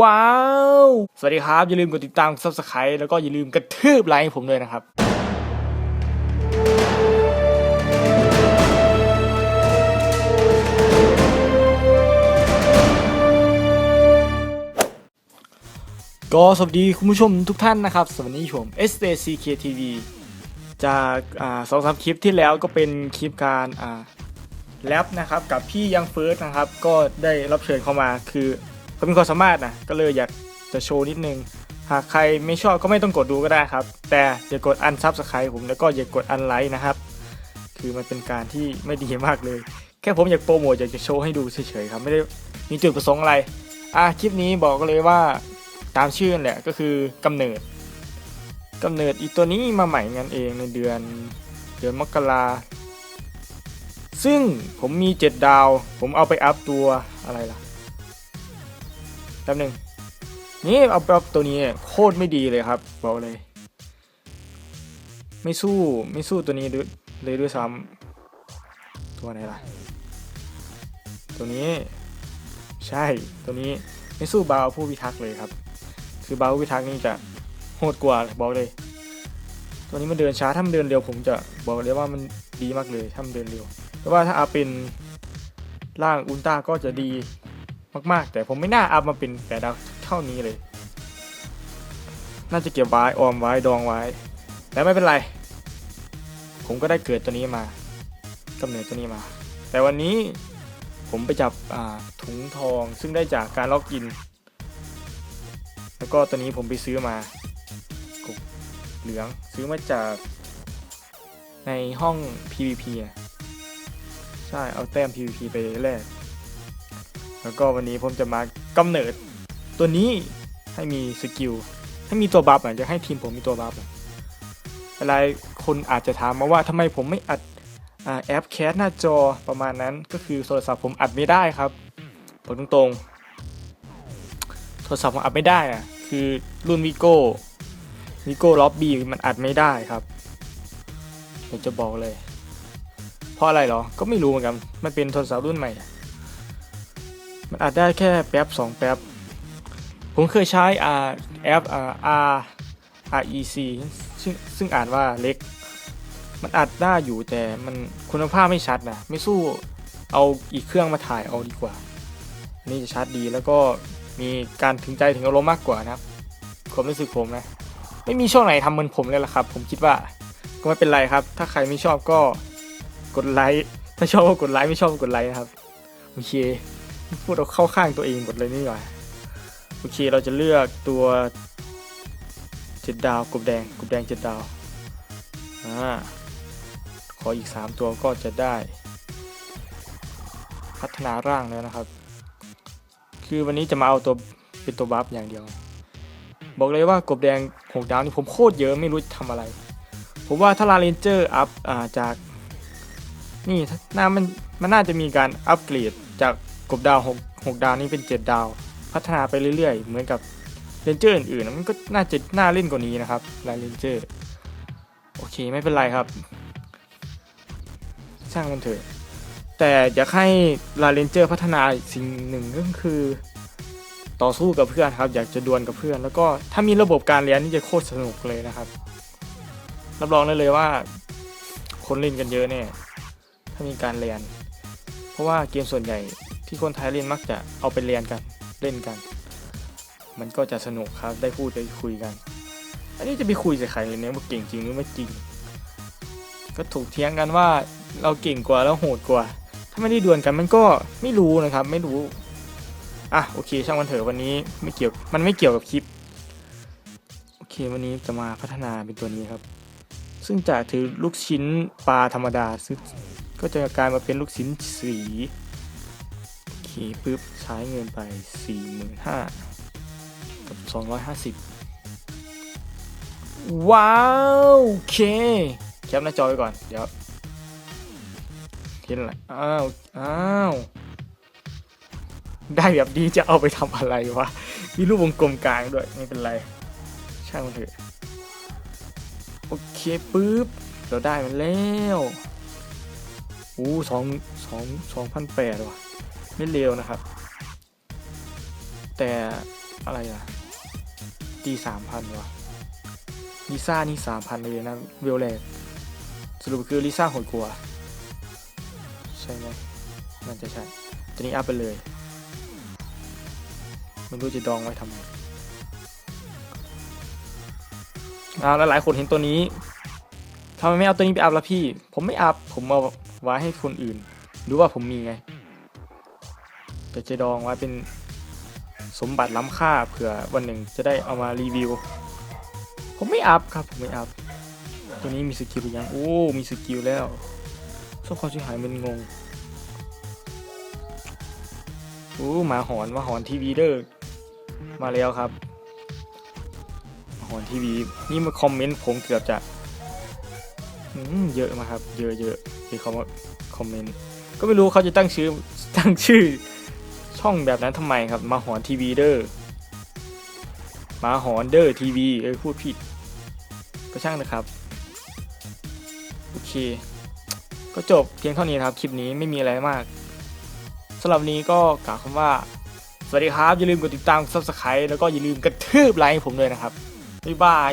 ว้าว สวัสดีครับ อย่าลืมกดติดตาม subscribe แล้วก็อย่าลืมกระทืบไลค์ให้ผมด้วยนะครับก็สวัสดีคุณผู้ชมทุกท่านนะครับ สวัสดีผม s d c k TV จากสองสามคลิปที่แล้วก็เป็นคลิปการแรปนะครับ กับพี่ยังเฟิร์สนะครับ ก็ได้รับเชิญเข้ามาคือ เขามีความสามารถนะก็เลยอยากจะโชว์นิดนึง หากใครไม่ชอบก็ไม่ต้องกดดูก็ได้ครับ แต่อย่ากดอันซับสไครต์ผมแล้วก็อย่ากดอันไลค์นะครับ คือมันเป็นการที่ไม่ดีมากเลย แค่ผมอยากโปรโมทอยากจะโชว์ให้ดูเฉยๆครับไม่ได้มีจุดประสงค์อะไรอะคลิปนี้บอกเลยว่าตามชื่อแหละก็คือกำเนิดกำเนิดอีตัวนี้มาใหม่งันเองในเดือนเดือนมกราซึ่งผมมี 7 ดาว ผมเอาไปอัพตัวอะไรล่ะ แป๊บหนึงนี่เอาไปอัพตัวนี้โคตรไม่ดีเลยครับบอกเลย ไม่สู้ไม่สู้ตัวนี้เลยด้วยซ้ำตัวไหนล่ะ ตัวนี้ใช่ตัวนี้ไม่สู้บาวผู้พิทักษ์เลยครับ คือบาวผู้พิทักษ์นี่จะโหดกว่าบอกเลย ตัวนี้มันเดินช้าถ้ามันเดินเร็วผมจะบอกเลยว่ามันดีมากเลยถ้ามันเดินเร็วแต่ว่าถ้าอาเป็นร่างอุลตร้าก็จะดี มากๆ แต่ผมไม่น่าอัพมาเป็นแปดดาวเท่านี้เลย น่าจะเก็บไว้ออมไว้ดองไว้ แต่ไม่เป็นไร ผมก็ได้เกิดตัวนี้มากำเนิดตัวนี้มา แต่วันนี้ผมไปจับอ่าถุงทองซึ่งได้จากการล็อกอิน แล้วก็ตัวนี้ผมไปซื้อมากบเหลืองซื้อมาจากในห้อง PVP อะใช่ เอาแต้ม PVP ไปแลก แล้วก็วันนี้ผมจะมากำเนิดตัวนี้ให้มีสกิลให้มีตัวบัฟอะจะให้ทีมผมมีตัวบัฟอะไรคนอาจจะถามมาว่าทำไมผมไม่อัดอแอปแคสหน้าจอประมาณนั้นก็คือโทรศัพท์ผมอัดไม่ได้ครับบอกตรงๆ โทรศัพท์ผมอัดไม่ได้อะคือรุ่นวิโก้วิโก้ล็อบบี้มันอัดไม่ได้ครับผมจะบอกเลย เพราะอะไรเหรอ ก็ไม่รู้เหมือนกัน มันเป็นโทรศัพท์รุ่นใหม่ มันอัดได้แค่แป๊บสองแป๊บ ผมเคยใช้อ่าแอปอา R R E C ซึ่งซึ่งอ่านว่าเล็ก มันอัดได้อยู่แต่มันคุณภาพไม่ชัดนะ ไม่สู้เอาอีกเครื่องมาถ่ายเอาดีกว่า นี่จะชัดดีแล้วก็มีการถึงใจถึงอารมณ์มากกว่านะครับความรู้สึกผมนะ ไม่มีช่องไหนทำเหมือนผมเลยล่ะครับ ผมคิดว่าก็ไม่เป็นไรครับ ถ้าใครไม่ชอบก็กดไลค์ ถ้าชอบก็กดไลค์ ไม่ชอบก็กดไลค์นะครับ โอเค พูดเอาเข้าข้างตัวเองหมดเลยนี่หน่อยโอเคเราจะเลือกตัวเจ็ดดาวกบแดงกบแดงเจ็ดดาวอ่าขออีก 3 ตัวก็จะได้ พัฒนาร่างแล้วนะครับ คือวันนี้จะมาเอาตัวเป็นตัวบัฟอย่างเดียว บอกเลยว่ากบแดงหกดาวนี่ผมโคตรเยอะไม่รู้จะทำอะไร ผมว่าถ้าลาเรนเจอร์อัพอ่าจากนี่น่ามันมันน่าจะมีการอัปเกรดจาก กบดาว6 6ดาวนี่เป็น 7 ดาว พัฒนาไปเรื่อยๆ เหมือนกับเรนเจอร์อื่นๆมันก็น่าจะน่าเล่นกว่านี้นะครับลาเรนเจอร์โอเคไม่เป็นไรครับ ช่างมันเถอะแต่อยากให้ลาเรนเจอร์พัฒนาสิ่งหนึ่งก็คือ ต่อสู้กับเพื่อนครับ อยากจะดวลกับเพื่อน แล้วก็ถ้ามีระบบการเรียนนี่จะโคตรสนุกเลยนะครับรับรองได้เลยว่า คนเล่นกันเยอะแน่ถ้ามีการเรียน เพราะว่าเกมส่วนใหญ่ ที่คนไทยเล่นมักจะเอาไปเรียนกันเล่นกัน มันก็จะสนุกครับได้พูดได้คุยกัน อันนี้จะไปคุยใส่ใครเลยเนี่ยว่าเก่งจริงหรือไม่จริง ก็ถูกเถียงกันว่าเราเก่งกว่าแล้วโหดกว่า ถ้าไม่ได้ดวลกันมันก็ไม่รู้นะครับ ไม่รู้อะโอเคช่างมันเถอะวันนี้ไม่เกี่ยวมันไม่เกี่ยวกับคลิปโอเควันนี้จะมาพัฒนาเป็นตัวนี้ครับ ซึ่งจากถือลูกชิ้นปลาธรรมดาซึ่งก็จะกลายมาเป็นลูกชิ้นสี เคปึ๊บใช้เงินไป 45,000กับ 250 ว้าวโอเคแคปหน้าจอไว้ก่อน เดี๋ยวเห็นอะไรอ้าว อ้าว ได้แบบดีจะเอาไปทำอะไรวะ มีรูปวงกลมกลางด้วย ไม่เป็นไรช่างมันเถอะ โอเคปุ๊บ เราได้มันแล้ว อู้สองสองสองพันแปดว่ะ ไม่เร็วนะครับ แต่อะไรอะตีสามพันวะลิซ่านี่สามพันเลยนะเวลแรกสรุปคือลิซ่าหดกว่าใช่ไหมมันจะใช่ตัวนี้อัพไปเลยไม่รู้จะดองไว้ทำไมอ้าวแล้วหลายคนเห็นตัวนี้ทำไมไม่เอาตัวนี้ไปอัพละพี่ ผมไม่อัพผมเอาไว้ให้คนอื่นรู้ว่าผมมีไง แต่จะดองไว้เป็นสมบัติล้ำค่าเผื่อวันหนึ่งจะได้เอามารีวิว ผมไม่อัพครับ ผมไม่อัพ ตัวนี้มีสกิลหรือยัง โอ้ มีสกิลแล้วชอบความชิบหายมันงง โอ้หมาหอนมาหอนทีวีเด้อ มาแล้วครับหอนทีวี นี่มาคอมเมนต์ผมเกือบจะเยอะมากครับ เยอะเยอะที่เขามาคอมเมนต์ ก็ไม่รู้เขาจะตั้งชื่อตั้งชื่อ ช่องแบบนั้นทำไมครับ มาหอนทีวีเดอร์มาหอนเดอร์ทีวีเออพูดผิด ก็ช่างนะครับ โอเค ก็จบเพียงเท่านี้ครับ คลิปนี้ไม่มีอะไรมากสำหรับนี้ก็กล่าวคำว่า สวัสดีครับ อย่าลืมกดติดตาม subscribe แล้วก็อย่าลืมกระทืบไลค์ให้ผมด้วยนะครับ บ๊ายบาย